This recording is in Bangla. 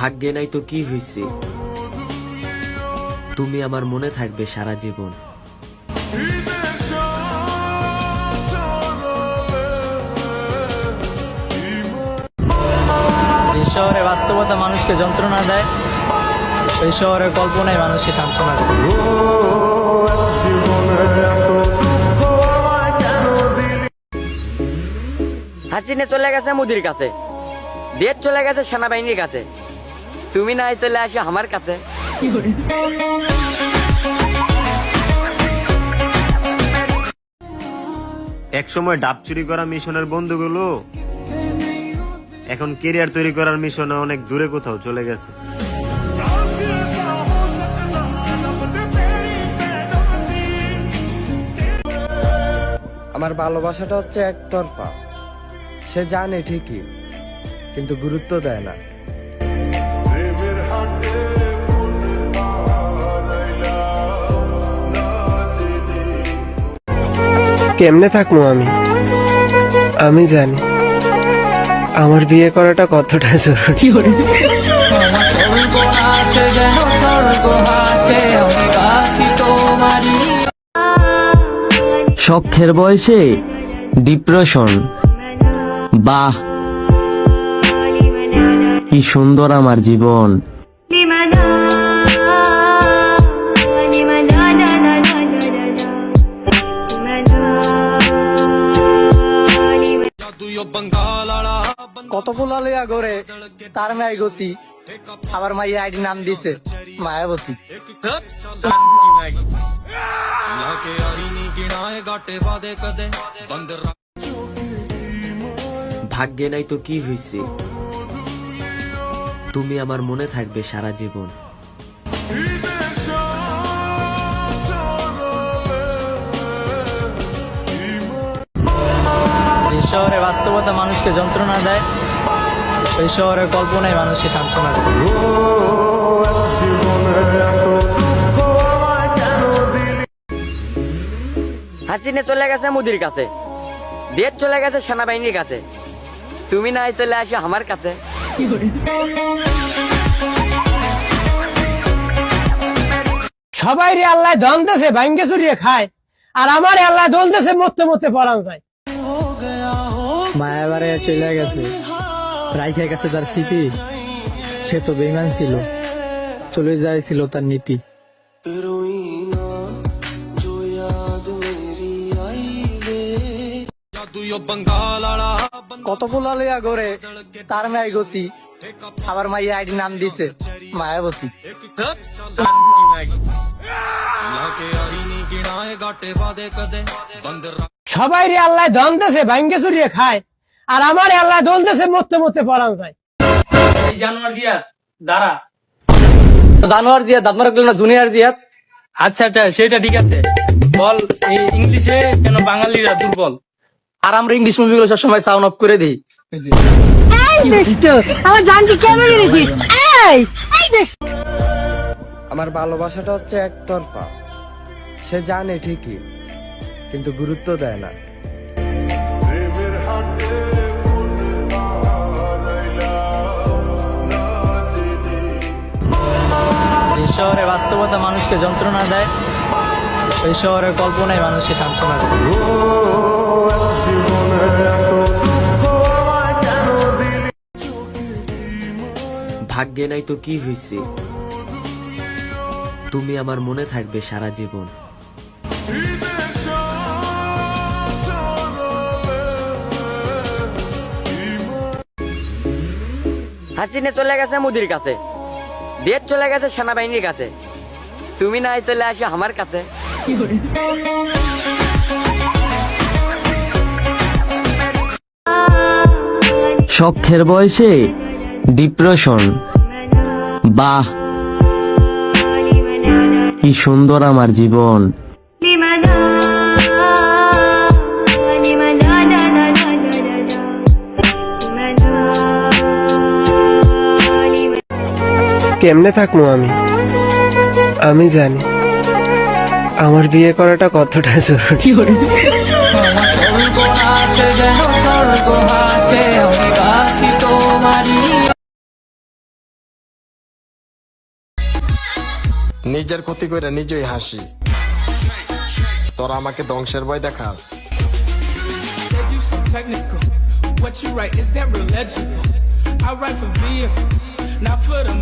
ভাগ্যে নাই তো কি হইছে? তুমি আমার মনে থাকবে সারা জীবন। শহরে বাস্তবতা মানুষকে যন্ত্রণা দেয় ওই শহরের কল্পনায় মানুষকে সান্ত্বনা দেয়। হাসিনে চলে গেছে মুদির কাছে ডেট চলে গেছে সেনাবাহিনীর কাছে। তুমি নাই চলে আসো আমার কাছে। এক সময় ডাব চুরি করা মিশনের বন্ধুগুলো এখন কেরিয়ার তৈরি করার মিশনে অনেক দূরে কোথাও চলে গেছে। আমার ভালোবাসাটা হচ্ছে একতরফা। সে জানে ঠিকই কিন্তু গুরুত্ব দেয় না। কেমনে থাকব আমি? আমি জানি। আমার বিয়ে করাটা কতটা জরুরি। শখের বয়সে ডিপ্রেশন। বাহ! কি সুন্দর আমার জীবন। কত পোলালিয়া করে তার মেয়ে গতি। আবার মাই আইডি নাম দিছে। মায়াবতী ভাগ্যে নাই তো কি হইছে? তুমি আমার মনে থাকবে সারা জীবন। শহরে বাস্তবতা মানুষকে যন্ত্রণা দেয় ওই শহরের কল্পনায় মানুষকে সান্ত্বনা দেয়। হাসিনে চলে গেছে মুদির কাছে। ডেট চলে গেছে সেনাবাহিনীর কাছে। তুমি নাই চলে আসো আমার কাছে। সবাই রে আল্লাহ ধন দেশে ভাঙ্গে চুরিয়ে খায়। আর আমার আল্লাহ দলতেছে মরতে মরতে পড়ান যায়। মায়া এবারে চলে গেছে। রাইখে গেছে তার স্মৃতি, সে তো বেইমান ছিল। চলে যাইছিল তার নীতি। কত তার মেয়ে গতি, আবার মাই আইডি নাম দিছে, মায়াবতী। সবাই রে আল্লাহ ধন দেশে ভাঙ্গে চুরিয়ে খায়। আর আমার আল্লাহ দোল দেশে মরতে মরতে পড়ান যায়। এই জানোয়ার জিয়াদ দাঁড়া। জানোয়ার জিয়াদ আপনার না জুনিয়র জিয়াদ? আচ্ছা আচ্ছা সেটা ঠিক আছে। বল এই ইংলিশে কেন বাঙালিরা দুর্বল? আর আমরা ইংলিশ মুভিগুলো সবসময় সাউন্ড অফ করে দিই। আমার জানকে কেন দিয়েছিস এই এই দুষ্ট। আমার ভালোবাসাটা হচ্ছে একতরফা। সে জানে ঠিকই। কিন্তু গুরুত্ব দেয় না। যে শহরে বাস্তবতা মানুষকে যন্ত্রণা দেয় ওই শহরের কল্পনায় মানুষকে সান্ত্বনা দেয়। ভাগ্যে নাই তো কি হইছে? তুমি আমার মনে থাকবে সারা জীবন। হাসিনে চলে গেছে মুদির কাছে। ডেট চলে গেছে সেনাবাহিনীর কাছে। তুমি নাই চলে আসো আমার কাছে। শখের বয়সে ডিপ্রেশন বাহ, কি সুন্দর আমার জীবন। কেমনে থাকব আমি? আমি জানি। আমার বিয়ে করাটা কতটা জরুরি। নিজের ক্ষতি করে নিজেই হাসি। তোরা আমাকে ধ্বংসের ভয় দেখাস। What you write,